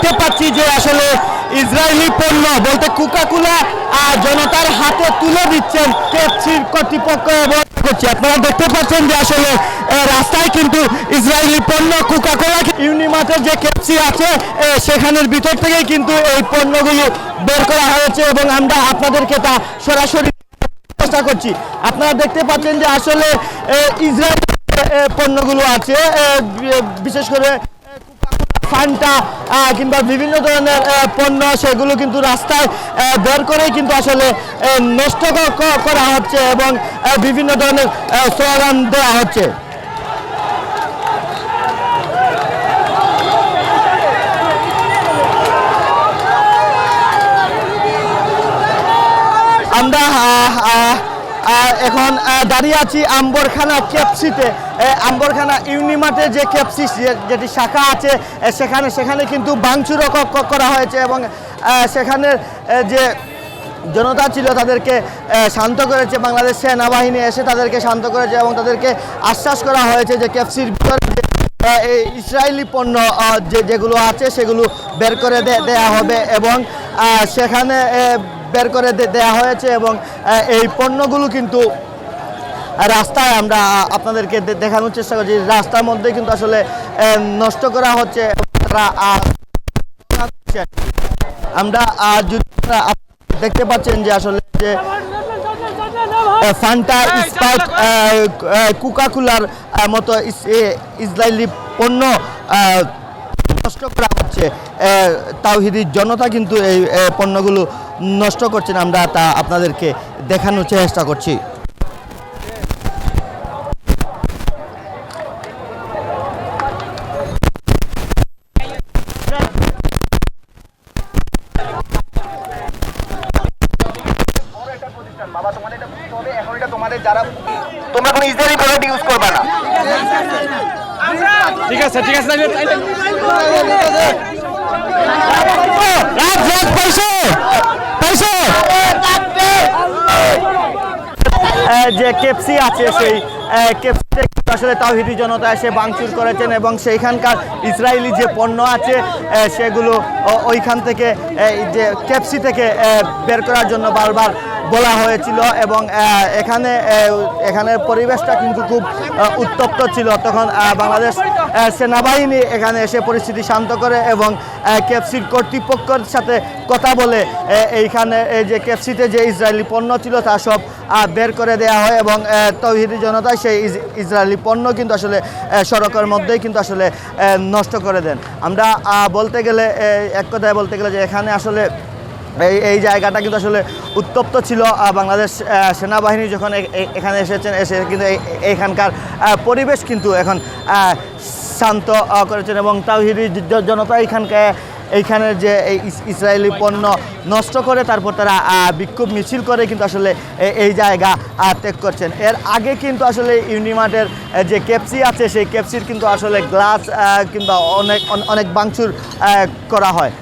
দেখতে পাচ্ছি যে আসলে ইসরায়েলি পণ্য বলতে কুকাকুলা জনতার হাতে তুলে দিচ্ছেন কেপসির কর্তৃপক্ষ এবং করছে আপনারা দেখতে পাচ্ছেন যে আসলে রাস্তায় কিন্তু ইসরায়েলি পণ্য কুকাকোলা ইউনিমার্টের যে কেপসি আছে সেখানের ভিতর থেকেই কিন্তু এই পণ্যগুলো বের করা হয়েছে এবং আমরা আপনাদেরকে তা সরাসরি চেষ্টা করছি। আপনারা দেখতে পাচ্ছেন যে আসলে ইসরায়েল পণ্যগুলো আছে বিশেষ করে ফান্টা কিংবা বিভিন্ন ধরনের পণ্য সেগুলো কিন্তু রাস্তায় বের করেই কিন্তু আসলে নষ্ট করা হচ্ছে এবং বিভিন্ন ধরনের স্লোগান দেওয়া হচ্ছে। আমরা এখন দাঁড়িয়ে আছি আম্বরখানা ক্যাপসিতে আম্বরখানা ইউনিমার্টে যে ক্যাপসি যে- যেটি শাখা আছে সেখানে সেখানে কিন্তু ক- করা হয়েছে এবং সেখানের যে জনতা ছিল তাদেরকে শান্ত করেছে। বাংলাদেশ সেনাবাহিনী এসে তাদেরকে শান্ত করেছে এবং তাদেরকে আশ্বাস করা হয়েছে যে ক্যাপসির ভিতরে এই ইসরায়েলি পণ্য যে যেগুলো আছে, সেগুলো বের করে দেয়া হবে এবং সেখানে বের করে দেয়া হয়েছে এবং এই পণ্যগুলো কিন্তু রাস্তায় আমরা আপনাদেরকে দেখানোর চেষ্টা করছি। রাস্তার মধ্যে কিন্তু আসলে নষ্ট করা হচ্ছে। আমরা দেখতে পাচ্ছেন যে আসলে যে ফান্টা স্পাইট কুকাকুলার মতো ইসরায়েলি পণ্য নষ্ট করা হচ্ছে। তাওহিদি জনতা কিন্তু এই পণ্যগুলো নষ্ট করছেন। আমরা তা আপনাদেরকে দেখানোর চেষ্টা করছি। যারা তোমরা কোনো ইসরায়েলি প্রোডাক্ট ইউজ করবে না। ঠিক আছে ঠিক আছে যে কেপসি আছে সেই কেপসিতে আসলে তাওহিদি জনতা এসে ভাঙচুর করেছেন এবং সেইখানকার ইসরায়েলি যে পণ্য আছে আহ, সেগুলো ওইখান থেকে যে কেপসি থেকে আহ, বের করার জন্য বারবার বলা হয়েছিল এবং এখানে এখানের পরিবেশটা কিন্তু খুব উত্তপ্ত ছিল। তখন বাংলাদেশ সেনাবাহিনী এখানে এসে পরিস্থিতি শান্ত করে এবং কেপসির কর্তৃপক্ষের সাথে কথা বলে এইখানে, এই যে কেপসিতে যে ইসরায়েলি পণ্য ছিল তা সব বের করে দেওয়া হয় এবং তৌহিদি জনতা সেই ইসরায়েলি পণ্য কিন্তু আসলে সড়কের মধ্যেই কিন্তু আসলে নষ্ট করে দেন। আমরা বলতে গেলে এক কথায় বলতে গেলে যে এখানে আসলে এই এই জায়গাটা কিন্তু আসলে উত্তপ্ত ছিল বাংলাদেশ সেনাবাহিনী যখন এখানে এসেছেন এসে কিন্তু এখানকার পরিবেশ কিন্তু এখন শান্ত করেছেন এবং জ- জনতা এখানকার এইখানের যে ইসরায়েলি পণ্য নষ্ট করে তারপর তারা বিক্ষোভ মিছিল করে কিন্তু আসলে এই জায়গা ত্যাগ করছেন। এর আগে কিন্তু আসলে ইউনিমার্টের যে কেপসি আছে সেই কেপসির কিন্তু আসলে গ্লাস কিংবা অনেক অনেক আহ, করা হয়।